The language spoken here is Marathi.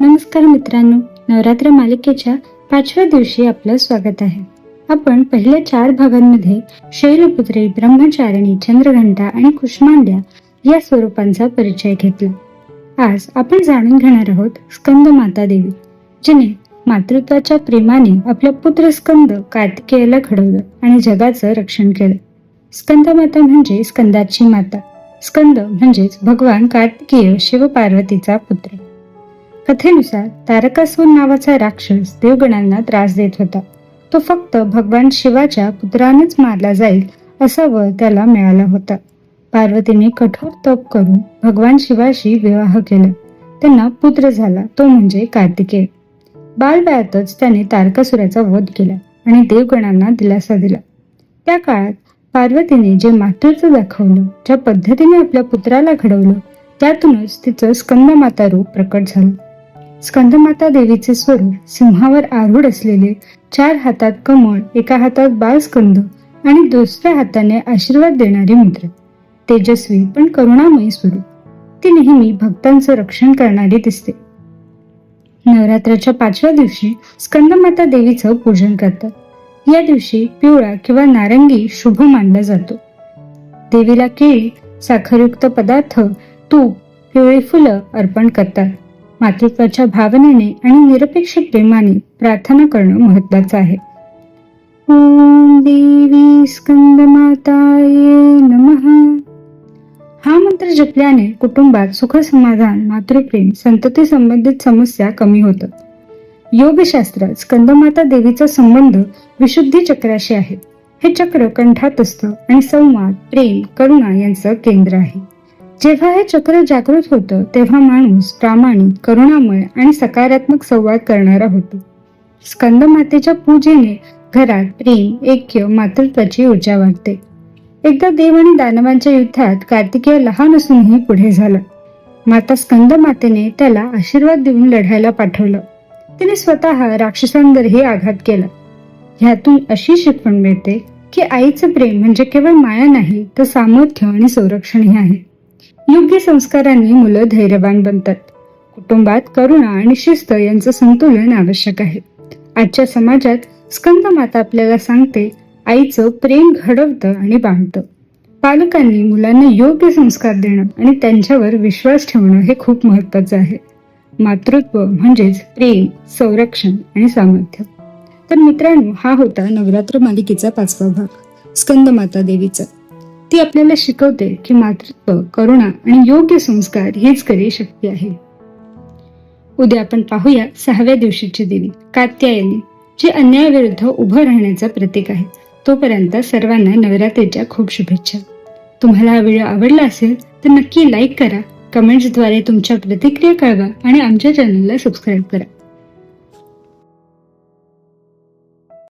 नमस्कार मित्रांनो नवरात्र मालिकेच्या पाचव्या दिवशी आपलं स्वागत आहे. आपण पहिल्या चार भागांमध्ये शैलपुत्री ब्रह्मचारिणी चंद्रघंटा आणि कुष्मांड्या या स्वरूपांचा परिचय घेतला. आज आपण जाणून घेणार आहोत स्कंद माता देवी जिने मातृत्वाच्या प्रेमाने आपल्या पुत्र स्कंद कार्तिकेयला घडवलं आणि जगाचं रक्षण केलं. स्कंद माता म्हणजे स्कंदाची माता. स्कंद म्हणजेच भगवान कार्तिकेय शिवपार्वतीचा पुत्र. कथेनुसार तारकासूर नावाचा राक्षस देवगणांना त्रास देत होता. तो फक्त भगवान शिवाच्या पुत्रानेच मारला जाईल असा वर त्याला मिळाला होता. पार्वतीने कठोर तप करून भगवान शिवाशी विवाह केला. त्यांना पुत्र झाला तो म्हणजे कार्तिकेय. बालवयातच त्याने तारकासुराचा वध केला आणि देवगणांना दिलासा दिला. त्या काळात पार्वतीने जे मातृत्व दाखवलं ज्या पद्धतीने आपल्या पुत्राला घडवलं त्यातूनच तिचं स्कंदमाता रूप प्रकट झालं. स्कंदमाता देवीचे स्वरूप सिंहावर आरूढ असलेले चार हातात कमळ एका हातात बालस्कंद आणि दुसऱ्या हाताने आशीर्वाद देणारी मुद्रा तेजस्वी पण करुणामयी स्वरूप. ती नेहमी भक्तांचं रक्षण करणारी दिसते. नवरात्राच्या पाचव्या दिवशी स्कंदमाता देवीचं पूजन करतात. या दिवशी पिवळा किंवा नारंगी शुभ मानला जातो. देवीला केळी साखरयुक्त पदार्थ तूप पिवळी फुलं अर्पण करतात. मातृत्वाच्या भावनेने आणि निरपेक्ष प्रेमाने प्रार्थना करणं महत्वाचं आहे. ओम देवी स्कंदमाताये नमः. हा मंत्र जपल्याने कुटुंबात सुख समाधान मातृप्रेम संतती संबंधित समस्या कमी होतात. योगशास्त्रात स्कंदमाता देवीचा संबंध विशुद्धी चक्राशी आहे. हे चक्र कंठात असतं आणि संवाद प्रेम करुणा यांचं केंद्र आहे. जेव्हा हे चक्र जागृत होतं तेव्हा माणूस प्रामाणिक करुणामय आणि सकारात्मक संवाद करणारा होतो. स्कंद मातेच्या पूजेने घरात प्रेम ऐक्य मातृत्वाची ऊर्जा वाढते. एकदा देव आणि दानवांच्या युद्धात कार्तिकेय लहान असूनही पुढे झाला. माता स्कंद मातेने त्याला आशीर्वाद देऊन लढायला पाठवलं. तिने स्वतः राक्षसांवरही आघात केला. ह्यातून अशी शिकवण मिळते की आईचं प्रेम म्हणजे केवळ माया नाही तर सामर्थ्य आणि संरक्षणही आहे. योग्य संस्कारांनी मुलं धैर्यवान बनतात. कुटुंबात करुणा आणि शिस्त यांचं संतुलन आवश्यक आहे. आजच्या समाजात स्कंद माता आपल्याला सांगते आईचं प्रेम घडवतं आणि बांधतं. पालकांनी मुलांना योग्य संस्कार देणं आणि त्यांच्यावर विश्वास ठेवणं हे खूप महत्वाचं आहे. मातृत्व म्हणजेच प्रेम संरक्षण आणि सामर्थ्य. तर मित्रांनो हा होता नवरात्र मालिकेचा पाचवा भाग स्कंद माता देवीचा. ती आपल्याला शिकवते की मातृत्व करुणा आणि योग्य संस्कार हीच खरी शक्ती आहे. उद्या आपण पाहूया सहाव्या दिवशीची देवी कात्यायनी जी अन्यायाविरुद्ध उभं राहण्याचा प्रतीक आहे. तोपर्यंत सर्वांना नवरात्रीच्या खूप शुभेच्छा. तुम्हाला हा व्हिडिओ आवडला असेल तर नक्की लाईक करा कमेंट्सद्वारे तुमच्या प्रतिक्रिया कळवा आणि आमच्या चॅनलला सबस्क्राईब करा.